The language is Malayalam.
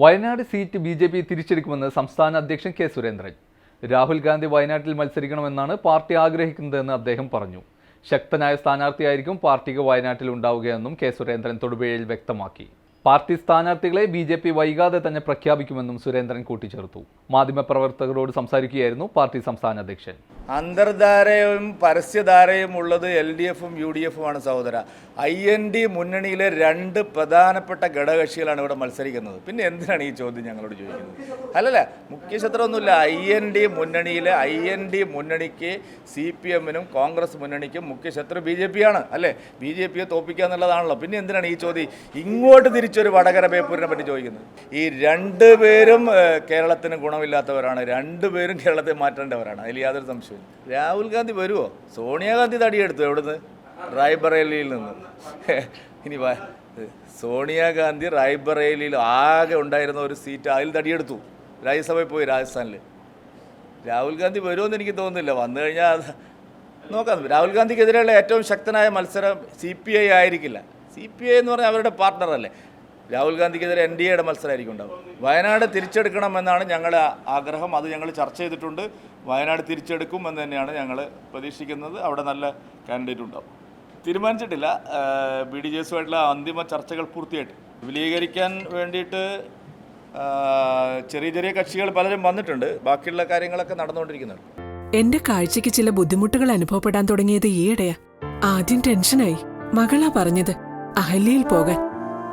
Wayanad seat B J P തിരിച്ചെടുക്കുമെന്ന് സംസ്ഥാന അധ്യക്ഷൻ കെ സുരേന്ദ്രൻ. രാഹുൽ ഗാന്ധി വയനാട്ടിൽ മത്സരിക്കണമെന്നാണ് പാർട്ടി ആഗ്രഹിക്കുന്നതെന്ന് അദ്ദേഹം പറഞ്ഞു. ശക്തനായ സ്ഥാനാർത്ഥിയായിരിക്കും പാർട്ടിക്ക് വയനാട്ടിൽ ഉണ്ടാവുകയെന്നും കെ സുരേന്ദ്രൻ തൊടുപുഴയിൽ വ്യക്തമാക്കി. പാർട്ടി സ്ഥാനാർത്ഥികളെ ബി ജെ പി വൈകാതെ തന്നെ പ്രഖ്യാപിക്കുമെന്നും സുരേന്ദ്രൻ കൂട്ടിച്ചേർത്തു. മാധ്യമപ്രവർത്തകരോട് സംസാരിക്കുകയായിരുന്നു പാർട്ടി സംസ്ഥാന അധ്യക്ഷൻ. അന്തർധാരയും പരസ്യധാരയും ഉള്ളത് എൽ ഡി എഫും യു ഡി എഫുമാണ് സഹോദര. ഐ എൻ ഡി മുന്നണിയിലെ രണ്ട് പ്രധാനപ്പെട്ട ഘടകകക്ഷികളാണ് ഇവിടെ മത്സരിക്കുന്നത്. പിന്നെ എന്തിനാണ് ഈ ചോദ്യം ഞങ്ങളോട് ചോദിക്കുന്നത്? അല്ലല്ല മുഖ്യശത്രുവൊന്നുമില്ല ഐ എൻ ഡി മുന്നണിയിലെ ഐ എൻ ഡി മുന്നണിക്ക് സി പി എമ്മിനും കോൺഗ്രസ് മുന്നണിക്കും മുഖ്യശത്രു ബി ജെ പി ആണ്. അല്ലേ? ബി ജെ പിയെ തോപ്പിക്കുക എന്നുള്ളതാണല്ലോ. പിന്നെ എന്തിനാണ് ഈ ചോദ്യം? ഇങ്ങോട്ട് തിരിച്ചൊരു വടകര ബേപ്പൂരിനെ പറ്റി ചോദിക്കുന്നത് ഈ രണ്ട് പേരും കേരളത്തിന് ഗുണമില്ലാത്തവരാണ്. രണ്ടുപേരും കേരളത്തെ മാറ്റേണ്ടവരാണ്. അതിൽ യാതൊരു സംശയവും രാഹുൽ ഗാന്ധി വരുമോ സോണിയാഗാന്ധി തടിയെടുത്തു എവിടുന്ന്? റായ്ബറേലിയിൽ നിന്ന്. ഇനി സോണിയാഗാന്ധി റായ്ബറേലിയിൽ ആകെ ഉണ്ടായിരുന്ന ഒരു സീറ്റ് അതിൽ തടിയെടുത്തു. രാജ്യസഭയിൽ പോയി രാജസ്ഥാനിൽ രാഹുൽ ഗാന്ധി വരുമെന്ന് എനിക്ക് തോന്നുന്നില്ല. വന്നു കഴിഞ്ഞാൽ നോക്കാം. രാഹുൽ ഗാന്ധിക്കെതിരെയുള്ള ഏറ്റവും ശക്തനായ മത്സരം സി പി ഐ ആയിരിക്കില്ല. സി പി ഐ എന്ന് പറഞ്ഞാൽ അവരുടെ പാർട്ണറല്ലേ രാഹുൽ ഗാന്ധിക്കെതിരെ എൻ ഡി എയുടെ മത്സരമായിരിക്കും ഉണ്ടാവും വയനാട് തിരിച്ചെടുക്കണമെന്നാണ് ഞങ്ങളുടെ ആഗ്രഹം. അത് ഞങ്ങൾ ചർച്ച ചെയ്തിട്ടുണ്ട്. വയനാട് തിരിച്ചെടുക്കും എന്ന് തന്നെയാണ് ഞങ്ങൾ പ്രതീക്ഷിക്കുന്നത്. അവിടെ നല്ല കാൻഡിഡേറ്റ് ഉണ്ടാവും. തീരുമാനിച്ചിട്ടില്ല. ബി ഡി ജെ എസുമായിട്ടുള്ള അന്തിമ ചർച്ചകൾ പൂർത്തിയായിട്ട്. വിപുലീകരിക്കാൻ വേണ്ടിയിട്ട് ചെറിയ ചെറിയ കക്ഷികൾ പലരും വന്നിട്ടുണ്ട്. ബാക്കിയുള്ള കാര്യങ്ങളൊക്കെ നടന്നുകൊണ്ടിരിക്കുന്നുണ്ട്. എന്റെ കാഴ്ചയ്ക്ക് ചില ബുദ്ധിമുട്ടുകൾ അനുഭവപ്പെടാൻ തുടങ്ങിയത് ഈയിടെയാ. ആദ്യം ടെൻഷനായി. മകളാ പറഞ്ഞത്. അഹല്യയിൽ പോകാൻ.